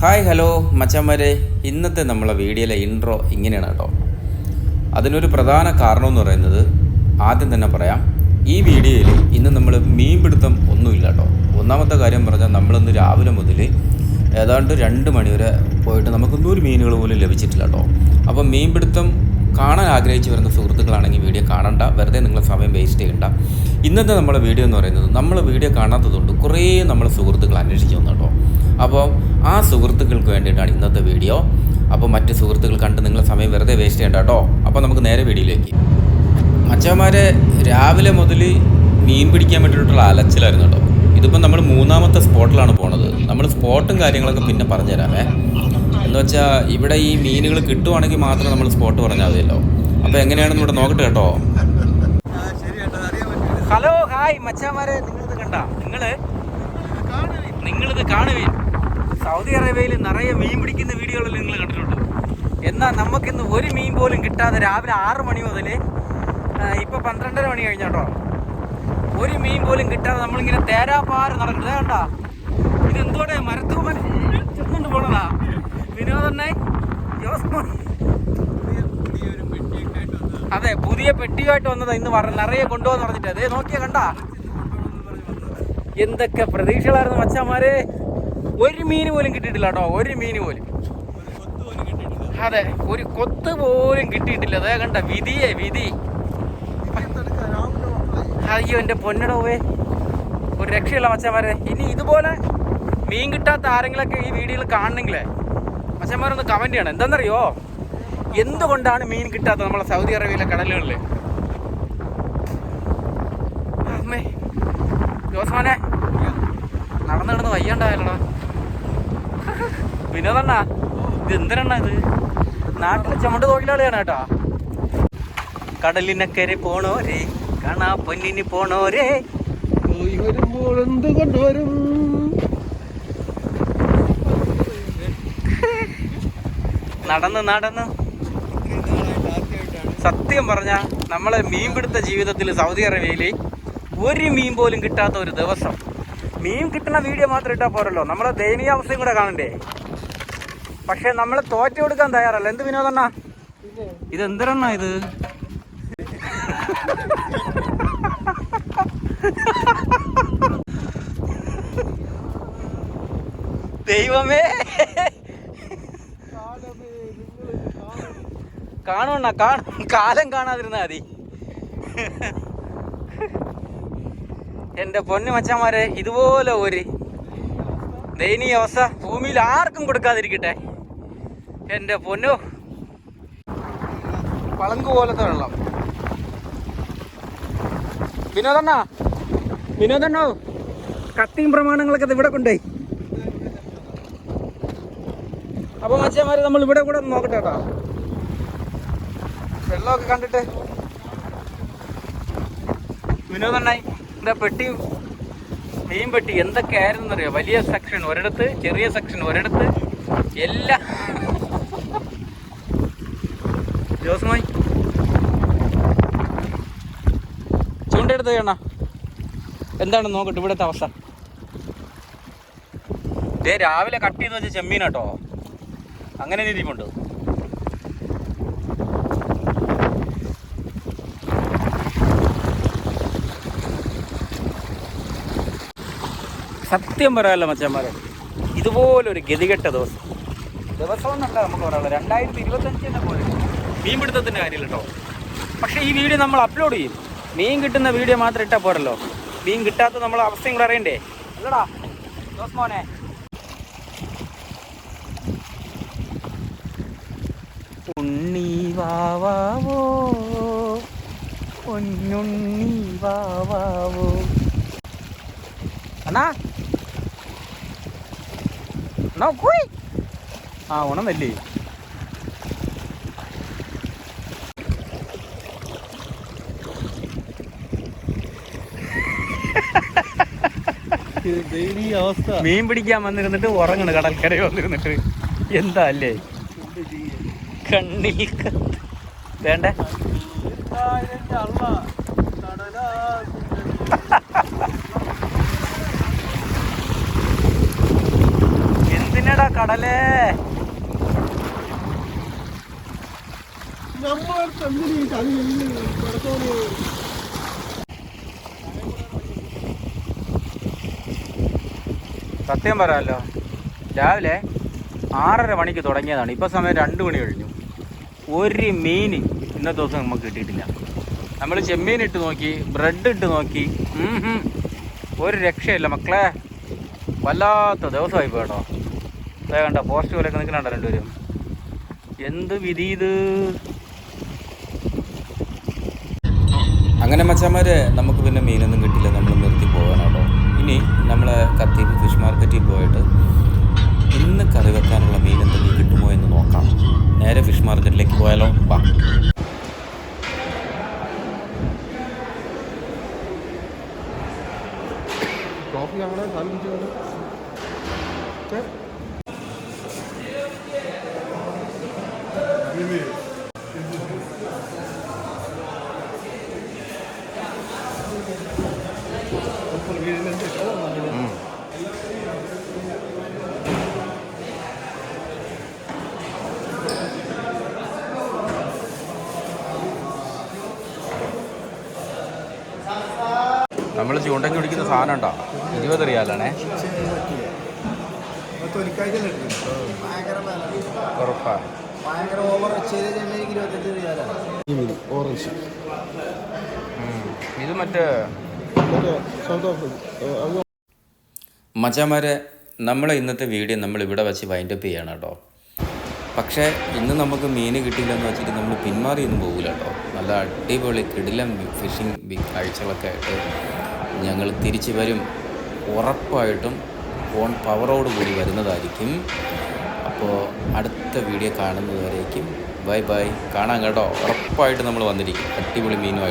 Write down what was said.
Hi hello മച്ചന്മാരെ. ഇന്നത്തെ നമ്മളെ വീഡിയോയിലെ ഇൻട്രോ ഇങ്ങനെയാണ് കേട്ടോ. അതിനൊരു പ്രധാന കാരണം എന്ന് പറയുന്നത് ആദ്യം തന്നെ പറയാം. ഈ വീഡിയോയിൽ ഇന്ന് നമ്മൾ മീൻ മീൻപിടുത്തം ഒന്നുമില്ല കേട്ടോ. ഒന്നാമത്തെ കാര്യം പറഞ്ഞാൽ നമ്മളിന്ന് രാവിലെ മുതൽ ഏതാണ്ട് രണ്ട് മണിവരെ പോയിട്ട് നമുക്കൊന്നും ഒരു മീനുകൾ പോലും ലഭിച്ചിട്ടില്ല കേട്ടോ. അപ്പം മീൻപിടുത്തം കാണാൻ ആഗ്രഹിച്ചു വരുന്ന സുഹൃത്തുക്കളാണെങ്കിൽ വീഡിയോ കാണണ്ട. വെറുതെ നിങ്ങൾ സമയം വേസ്റ്റ് ചെയ്യണ്ട. ഇന്നത്തെ നമ്മുടെ വീഡിയോ എന്ന് പറയുന്നത് നമ്മൾ വീഡിയോ കാണാത്തതുകൊണ്ട് കുറേ നമ്മൾ സുഹൃത്തുക്കൾ അന്വേഷിച്ചു വന്നു കേട്ടോ. അപ്പോൾ ആ സുഹൃത്തുക്കൾക്ക് വേണ്ടിയിട്ടാണ് ഇന്നത്തെ വീഡിയോ. അപ്പോൾ മറ്റ് സുഹൃത്തുക്കൾ കണ്ട് നിങ്ങൾ സമയം വെറുതെ വേസ്റ്റ് ചെയ്യണ്ട കേട്ടോ. അപ്പോൾ നമുക്ക് നേരെ വീഡിയോയിലേക്ക്. മച്ചന്മാരെ രാവിലെ മുതൽ മീൻ പിടിക്കാൻ വേണ്ടിയിട്ടുള്ള അലച്ചിലായിരുന്നു കേട്ടോ. ഇതിപ്പം നമ്മൾ മൂന്നാമത്തെ സ്പോട്ടിലാണ് പോണത്. നമ്മൾ സ്പോട്ടും കാര്യങ്ങളൊക്കെ പിന്നെ പറഞ്ഞുതരാമേ. എന്ന് വെച്ചാൽ ഇവിടെ ഈ മീനുകൾ കിട്ടുവാണെങ്കിൽ മാത്രം നമ്മൾ സ്പോട്ട് പറഞ്ഞാൽ മതിയല്ലോ. അപ്പോൾ എങ്ങനെയാണെന്ന് ഇവിടെ നോക്കട്ടെ കേട്ടോ. ഹലോ ഹായ് മച്ചാമാരെ. നിങ്ങളിത് കണ്ട? നിങ്ങൾ നിങ്ങളിത് കാണുവീൻ സൗദി അറേബ്യയിൽ നിറയെ മീൻ പിടിക്കുന്ന വീഡിയോകളിൽ നിങ്ങൾ കണ്ടിട്ടുണ്ട്. എന്നാൽ നമുക്കിന്ന് ഒരു മീൻ പോലും കിട്ടാതെ രാവിലെ ആറ് മണി മുതൽ ഇപ്പൊ പന്ത്രണ്ടര മണി കഴിഞ്ഞോട്ടോ ഒരു മീൻ പോലും കിട്ടാതെ നമ്മളിങ്ങനെ തേരാപ്പാറ് നടക്കുന്നത്. കണ്ട? ഇത് എന്തോടെ മരത്തൂമൻ? ചെന്നുകൊണ്ട് പോണതാ. അതെ പുതിയ പെട്ടിയായിട്ട് വന്നത് ഇന്ന് നിറയെ കൊണ്ടുവന്ന് പറഞ്ഞിട്ട്. അതേ നോക്കിയാ കണ്ട? എന്തൊക്കെ പ്രതീക്ഷകളായിരുന്നു മച്ചാമാരെ ഒരു മീൻ പോലും കിട്ടിയിട്ടില്ല കേട്ടോ. ഒരു മീൻ പോലും. അതെ ഒരു കൊത്ത് പോലും കിട്ടിയിട്ടില്ല. അതേ കണ്ട വിധിയെ വിധി. അയ്യോ എന്റെ പൊന്നടോവേ ഒരു രക്ഷയില്ല മച്ചന്മാരെ. ഇനി ഇതുപോലെ മീൻ കിട്ടാത്ത ആരെങ്കിലൊക്കെ ഈ വീഡിയോയിൽ കാണണമെങ്കിലേ. മച്ചന്മാരൊന്ന് കമന്റ് ചെയ്യണം. എന്താണെന്നറിയോ എന്തുകൊണ്ടാണ് മീൻ കിട്ടാത്തത് നമ്മളെ സൗദി അറേബ്യയിലെ കടലുകളിൽ അമ്മേ ജോസ്മാനെ നടന്നു കിടന്ന് വയ്യണ്ടായാലോ വിനോദണ്ണ ഇത് എന്തിനാ ഇത്? നാട്ടിലെ ചുമട് തൊഴിലാളിയാണ് കേട്ടോ. കടലിനക്കരെ പോണോരേ കാണാ പൊന്നിന് പോണോരേ. വരുമ്പോൾ എന്ത് നടന്ന് നടന്ന്. സത്യം പറഞ്ഞ നമ്മളെ മീൻപിടുത്ത ജീവിതത്തിൽ സൗദി അറേബ്യയിൽ ഒരു മീൻ പോലും കിട്ടാത്ത ഒരു ദിവസം. മീൻ കിട്ടുന്ന വീഡിയോ മാത്രം ഇട്ടാൽ പോരല്ലോ. നമ്മളെ ദയനീയാവസ്ഥയും കൂടെ കാണണ്ടേ? പക്ഷെ നമ്മൾ തോറ്റ കൊടുക്കാൻ തയ്യാറല്ല. എന്ത് വിനോദണ്ണ ഇത് എന്തരണ്ണ ഇത്? ദൈവമേ. കാണുവണ്ണ കാണും. കാലം കാണാതിരുന്നാ മതി. എന്റെ പൊന്നു മച്ചന്മാരെ ഇതുപോലെ ഒരു ദയനീയ അവസ്ഥ ഭൂമിയിൽ ആർക്കും കൊടുക്കാതിരിക്കട്ടെ. എന്റെ പൊന്നു. പളങ്ക് പോലത്തെ വെള്ളം. വിനോദണ്ണ വിനോദണ്ണോ. കത്തിയും പ്രമാണങ്ങളൊക്കെ ഇവിടെ കൊണ്ടേ അപ്പൊ മച്ചിയന്മാര് നമ്മൾ ഇവിടെ കൂടെ നോക്കട്ടെ കേട്ടോ. വെള്ളമൊക്കെ കണ്ടിട്ട്. വിനോദണ്ണായി എന്താ പെട്ടി? മീൻ പെട്ടി. എന്തൊക്കെയായിരുന്നു അറിയോ വലിയ സെക്ഷൻ ഒരിടത്ത് ചെറിയ സെക്ഷൻ ഒരിടത്ത് എല്ലാ. ജോസുമായി ചൂണ്ടെടുത്ത് ചെയ്യണ എന്താണ് നോക്കട്ടെ ഇവിടുത്തെ അവസ്ഥ? രാവിലെ കട്ട് ചെയ്ത് വെച്ച ചെമ്മീനാട്ടോ അങ്ങനെ രീതിമുണ്ട് സത്യം പറയാമല്ലോ മച്ചന്മാരെ ഇതുപോലൊരു ഗതികെട്ട ദിവസം. ദിവസം എന്നല്ല നമുക്ക് പറയാനുള്ളത്. രണ്ടായിരത്തി എന്ന പോലെ മീൻപിടുത്തത്തിന്റെ കാര്യമില്ല കേട്ടോ പക്ഷേ ഈ വീഡിയോ നമ്മൾ അപ്ലോഡ് ചെയ്യും. മീൻ കിട്ടുന്ന വീഡിയോ മാത്രം ഇട്ടാൽ പോരല്ലോ. മീൻ കിട്ടാത്ത നമ്മൾ അവസ്ഥയും കൂടെ അറിയണ്ടേ? അല്ലടാ ദോസ് മോനെ ഉണ്ണി വാവാവോ? പൊന്നുണ്ണി വാവാവോ? അണ്ണാ. അണ്ണാ പോയി. ആ ഉണന്നല്ലേ? മീൻ പിടിക്കാൻ വന്നിരുന്നിട്ട് ഉറങ്ങണ് കടൽക്കരയിൽ വന്നിരുന്നിട്ട്. എന്താ അല്ലേ? കണ്ണിൽ വേണ്ടേ? എന്തിനടാ കടലേ? സത്യം പറയാമല്ലോ രാവിലെ ആറര മണിക്ക് തുടങ്ങിയതാണ്. ഇപ്പൊ സമയം രണ്ട് മണി കഴിഞ്ഞു. ഒരു മീൻ ഇന്നത്തെ ദിവസം നമുക്ക് കിട്ടിയിട്ടില്ല. നമ്മൾ ചെമ്മീൻ ഇട്ട് നോക്കി ബ്രെഡ് ഇട്ട് നോക്കി. ഒരു രക്ഷയില്ല മക്കളെ. വല്ലാത്ത ദിവസമായി പോയി കേട്ടോ. അതേ കണ്ട പോസ്റ്റ് പോലെയൊക്കെ നിൽക്കണ്ട രണ്ടുപേരും? എന്ത് വിധി ഇത്? അങ്ങനെ മച്ചന്മാരെ നമുക്ക് പിന്നെ മീനൊന്നും കിട്ടില്ല നമ്മൾ നിർത്തി പോകാനാട്ടോ ഇനി നമ്മൾ കത്തി ഫിഷ് മാർക്കറ്റിൽ പോയിട്ട് วยลงปักกรอบยังนะสามีเจอนะเจ๊ ചൂണ്ടയ്ക്ക് പിടിക്കുന്ന സാധനം ഉണ്ടോ? ഇരുപത് റിയാലാണേ ഇത് മറ്റേ മച്ചാമാരെ നമ്മളെ ഇന്നത്തെ വീഡിയോ നമ്മൾ ഇവിടെ വെച്ച് വൈൻഡപ്പ് ചെയ്യണം കേട്ടോ. പക്ഷേ ഇന്ന് നമുക്ക് മീൻ കിട്ടിയില്ലെന്ന് വെച്ചിട്ട് നമ്മൾ പിന്മാറിയൊന്നും പോകില്ല കേട്ടോ. നല്ല അടിപൊളി കിടിലം ഫിഷിംഗ് കാഴ്ചകളൊക്കെ ആയിട്ട് ഞങ്ങൾ തിരിച്ചു വരും. ഉറപ്പായിട്ടും ഫോൺ പവറോട് കൂടി വരുന്നതായിരിക്കും. അപ്പോൾ അടുത്ത വീഡിയോ കാണുന്നതുവരേക്കും. Bye bye. കാണാം കേട്ടോ. ഉറപ്പായിട്ട് നമ്മൾ വന്നിരിക്കും. അടിപൊളി മീനുമായിട്ട്